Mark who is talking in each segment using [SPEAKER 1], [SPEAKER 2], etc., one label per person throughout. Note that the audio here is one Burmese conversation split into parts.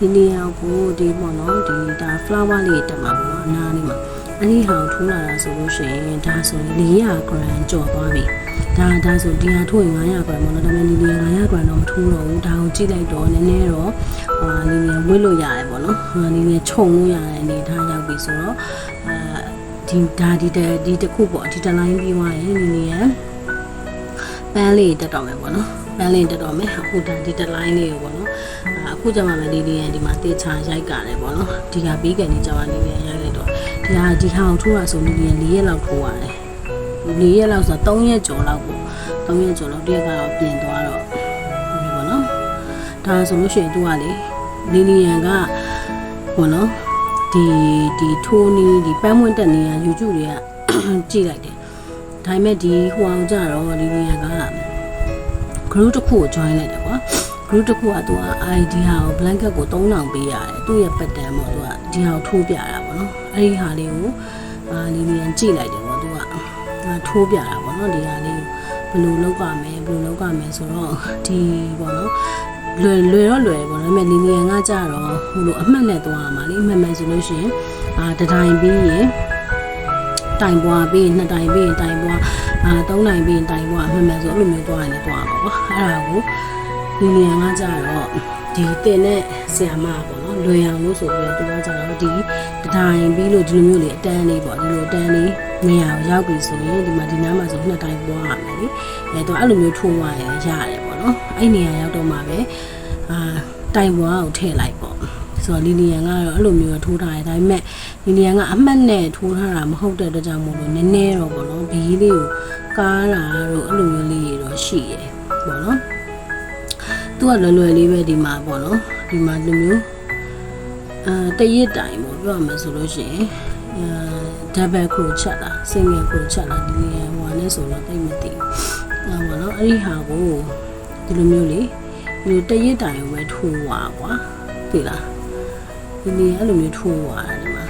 [SPEAKER 1] ဒီနေရာကိုဒီပေါ့နော်ဒီဒါ flower လေးတက်မှာပေါ့နော်အနားလေးမှာအဲ့ဒီဟာကိုထိုးလာတာဆိုလို့ရှိရင်ဒါဆို400 gram ကျော်သွားပြီဒါဒါဆိုဒီဟာထိုးရင်900 gram ပေါ့နော်ဒါပေမဲ့ဒီနေရာ900 gram တော့မထိုးတော့ဘူးဒါကိုကြည့်လိုက်တော့နည်းနည်းတော့ဟာဒီနေရာဝစ်လို့ရတယ်ပေါ့နော်ဟာဒီနေရာခြုံလို့ရတဲ့အနေထားရောက်ပြီဆိုတော့အဲဒီဒါဒီတဒီတစ်ခုပေါ့ဒီတစ်လိုင်းပြီးသွားရင်ဒီနေရာပန်းလေးတက်တော့မယ်ပေါ့နော်ပန်းလေးတက်တော့မယ်အခုဒါဒီတစ်လိုင်းလေးကိုပေါ့နော် အာအခုကျမှမလေးလေးရဒီမှာတေချာရိုက်ကြတယ်ပေါ့နော်ဒီကပြီးကန်ဒီကျမှလေးလေးရိုက်လိုက်တော့ဒီဟာဒီဟာကိုထိုးတာဆိုလေးလေး၄ရက်လောက်ထိုးရတယ်၄ရက်လောက်ဆိုတော့3ရက်ကျော်လောက်ပေါ့3ရက်ကျော်လောက်တရက်ကတော့ပြင်သွားတော့ဒီပေါ့နော်ဒါဆိုလို့ရှိရင်သူကလေလီလီယန်ကပေါ့နော်ဒီဒီထိုးနီးဒီပန်းမွင့်တက်နေရ YouTube တွေကကြည့်လိုက်တယ်ဒါပေမဲ့ဒီဟိုအောင်ကြတော့လီလီယန်က group တစ်ခုကို join လိုက်တယ်ကွာ group တစ်ခုကသူက ID ဟာကို blanket ကို3000ပေးရတယ်သူ့ရဲ့ pattern ပေါ့သူကဒီဟာကိုထိုးပြတာပေါ့နော်အဲ့ဒီဟာလေးကိုအာလီလီယန်ကြည့်လိုက်တယ်ပေါ့သူကသူကထိုးပြတာပေါ့နော်ဒီဟာလေးကိုဘယ်လိုလုပ်ရမယ်ဘယ်လိုလုပ်ရမယ်ဆိုတော့ဒီပေါ့နော်လွယ်လွယ်တော့လွယ်ပေါ့နော်ဒါပေမဲ့လီလီယန်ကကြတော့ဟိုလိုအမှတ်နဲ့သွားရမှာလေအမှတ်မှန်ဆိုလို့ရှိရင်အာတတိုင်းပြီးရင်တိုင်ပွားပြီးရင်နှစ်တိုင်ပြီးရင်တိုင်ပွားအာသုံးတိုင်ပြီးရင်တိုင်ပွားအမှန်မှန်ဆိုအဲ့လိုမျိုးသွားရင်လည်းသွားမှာပေါ့အဲ့ဒါကို လီလီယန်ကကြတော့ဒီတင်တဲ့ဆီယာမပေါ့နော်လွယ်အောင်လို့ဆိုပြီးတော့သူကကြတော့ဒီတတိုင်းပြီးလို့ဒီလိုမျိုးလေအတန်းလေးပေါ့ဒီလိုအတန်းလေးနေရာကိုရောက်ပြီဆိုရင်ဒီမှာဒီနားမှာဆိုနှစ်တိုင်ပွားရမယ်လေအဲတော့အဲ့လိုမျိုးထိုးသွားရင်ရတယ်ပေါ့နော်အဲ့နေရာရောက်တော့မှပဲအာတိုင်ပွားကိုထည့်လိုက်ပေါ့ဆိုတော့လီလီယန်ကတော့အဲ့လိုမျိုးထိုးထားတယ်ဒါပေမဲ့လီလီယန်ကအမှတ်နဲ့ထိုးထားတာမဟုတ်တဲ့အတွက်ကြောင့်မို့လို့နည်းနည်းတော့ပေါ့နော်ဘီးလေးကိုကားတာတော့အဲ့လိုမျိုးလေးတွေတော့ရှိရယ်ပေါ့နော် သူကလွယ်လွယ်လေးပဲဒီမှာပေါ့နော်ဒီမှာလူမျိုးအာတရစ်တိုင်ပေါ့ပြောရမယ်ဆိုလို့ရှိရင်အာ double crochet လား single crochet လားဒီလေးဟိုကလည်းဆိုတော့တိတ်မသိဘူးအဲပေါ့နော်အဲ့ဒီဟာကိုဒီလိုမျိုးလေးဒီလိုတရစ်တိုင်ကိုပဲထိုးသွားကွာသိလားဒီလေးအဲ့လိုမျိုးထိုးသွားတယ်ဒီမှာ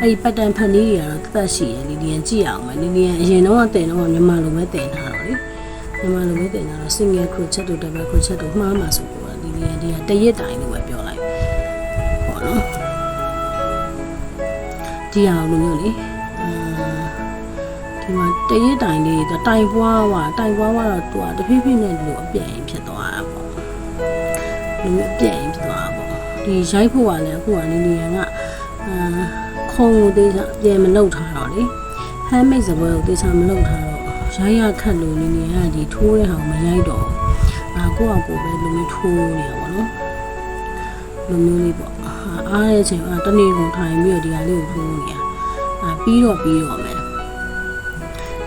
[SPEAKER 1] အဲ့ဒီပတ်တန်ဖန်လေးတွေကတော့သက်ရှိရယ်လီလီယန်ကြည့်အောင်မယ်လီလီယန်အရင်တော့တင်တော့မြန်မာလိုပဲတင်ထားတော့လေ မြန်မာလိုပဲတင်ထားတော့ single crochet တို့ double crochet တို့မှားမှာဆိုတော့လီလီယန်ဒီကတရစ်တိုင်လို့ပဲပြောလိုက်ပေါ့နော်ဒီအောင်လိုမျိုးလေအာဒီမှာတရစ်တိုင်လေးတိုင်ပွားွားတိုင်ပွားွားတော့သူကတဖြည်းဖြည်းနဲ့ဒီလိုအပြည့်ဖြစ်သွားတာပေါ့ဒီလိုအပြည့်ဖြစ်သွားတာပေါ့ဒီရိုက်ဖို့ကလည်းအခုကလီလီယန်ကအာခုံကိုသေးချာအပြည့်မလုပ်ထားတော့လေ handmade စပွဲကိုသေချာမလုပ်ထားတော့ ရိုက်ရခတ်လို့နေနေရဒီထိုးတဲ့ဟာကိုမရိုက်တော့ဘူးအာကိုယ့်အကိုပဲလူမျိုးထိုးနေရပါတော့လူမျိုးလေးပေါ့အာအားတဲ့အချိန်အာတနေ့ကုန်ထိုင်ပြီးတော့ဒီဟာလေးကိုထိုးနေရအာပြီးတော့ပြီးတော့မယ်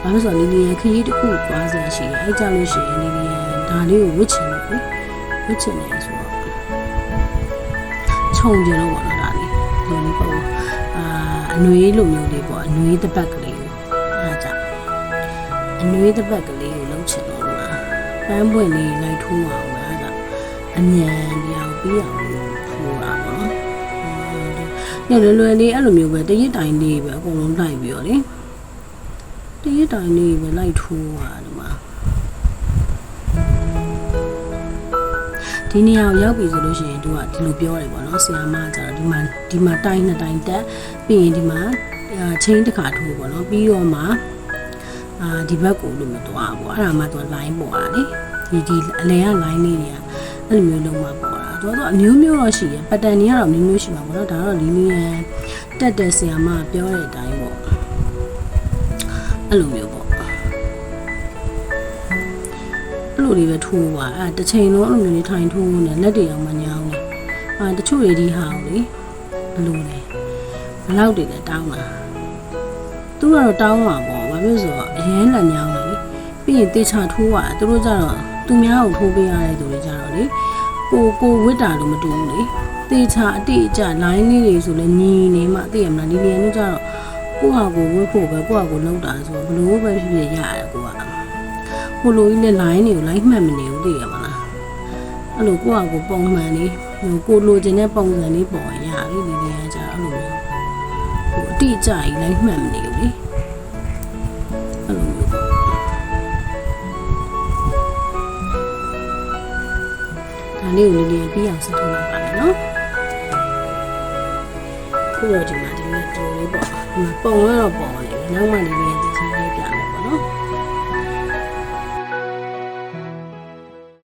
[SPEAKER 1] ဘာလို့ဆိုတော့လီလီယန်ခရီးတစ်ခုသွားစရာရှိတယ်အဲကြလို့ရှိရင်လီလီယန်ဒါလေးကိုဝစ်ချင်လို့လေဝစ်ချင်တယ်ဆိုတော့ခြုံကြလို့ပေါ့နော်ဒါလေးဒီလိုလေးပေါ့အာအနွေးလိုမျိုးလေးပေါ့အနွေးတစ်ပတ်ကလေးကိုအဲဒါကြောင့် အနွေးတစ်ပတ်ကလေးကိုလုံးချင်လို့မှာပန်းပွင့်လေးလိုက်ထိုးအောင်ပါအဲဒါအမြန်ဒီအောင်ပြီးအောင်ထိုးတာပေါ့နော်ညလွယ်လွယ်လေးအဲ့လိုမျိုးပဲတရစ်တိုင်လေးပဲအကုန်လုံးလိုက်ပြီးတော့လေတရစ်တိုင်လေးပဲလိုက်ထိုးတာဒီမှာဒီနေရာကိုရောက်ပြီဆိုလို့ရှိရင်သူကဒီလိုပြောတယ်ပေါ့နော်ဆီယာမကကျတော့ဒီမှာဒီမှာတိုင်းနှစ်တိုင်းတက်ပြီးရင်ဒီမှာချင်းတစ်ခါထိုးပေါ့နော်ပြီးတော့မှ အာဒီဘက်ကိုလို့မသွားဘူးအဲ့ဒါမှသူက line ပေါ်တာလေဒီဒီအလဲက line လေးတွေကအဲ့လိုမျိုးလုံးမပေါ်တာသူကတော့အမျိုးမျိုးတော့ရှိရပတ်တန်တွေကတော့အမျိုးမျိုးရှိမှာပေါ့နော်ဒါတော့လီလီယန်တက်တဲ့ဆီယာမကပြောတဲ့အတိုင်းပေါ့အဲ့လိုမျိုးပေါ့အဲ့လိုလေးပဲထိုးပါအဲ့တစ်ချိန်လုံးအဲ့လိုမျိုးလေးထိုင်ထိုးနေလက်တွေအောင်မညောင်းနေအာတချို့တွေဒီဟာကိုလေဘယ်လိုလဲဘယ်လောက်တွေလဲတောင်းတာသူကတော့တောင်းမှာပေါ့ဘာ ဖြစ်လို့ဆိုတော့အရင်လက်ညောင်းတယ်လေပြီးရင်တေချာထိုးရတယ်သူတို့ကြတော့သူများကိုထိုးပေးရတဲ့သူတွေကြတော့လေကိုကိုဝစ်တာလို့မတူဘူးလေတေချာအတိအကျ line လေးတွေဆိုလဲညီနေမှသိရမလားဒီနေရာမျိုးကြတော့ကိုဟာကိုဝစ်ဖို့ပဲကိုဟာကိုလောက်တာဆိုတော့ဘလို့ပဲဖြစ်ဖြစ်ရတယ်ကိုကဟိုလိုကြီးနဲ့ line တွေကို line မှတ်မနေဘူးသိရမလားအဲ့လိုကိုဟာကိုပုံမှန်လေးဟိုကိုလိုချင်တဲ့ပုံစံလေးပေါ်ရရပြီဒီနေရာကြတော့အဲ့လိုမျိုးဟိုအတိအကျကြီး line မှတ်မနေဘူးလေ ဒါဒါလေးကိုလေးလေးပြီးအောင်ဆက်ထုတ်လိုက်ပါမယ်နော်ခုတော့ဒီမှာဒီလိုဒီလိုလေးပေါ့ဒီမှာပုံကတော့ပုံနေပြီနောက်မှလေးလေးဒီ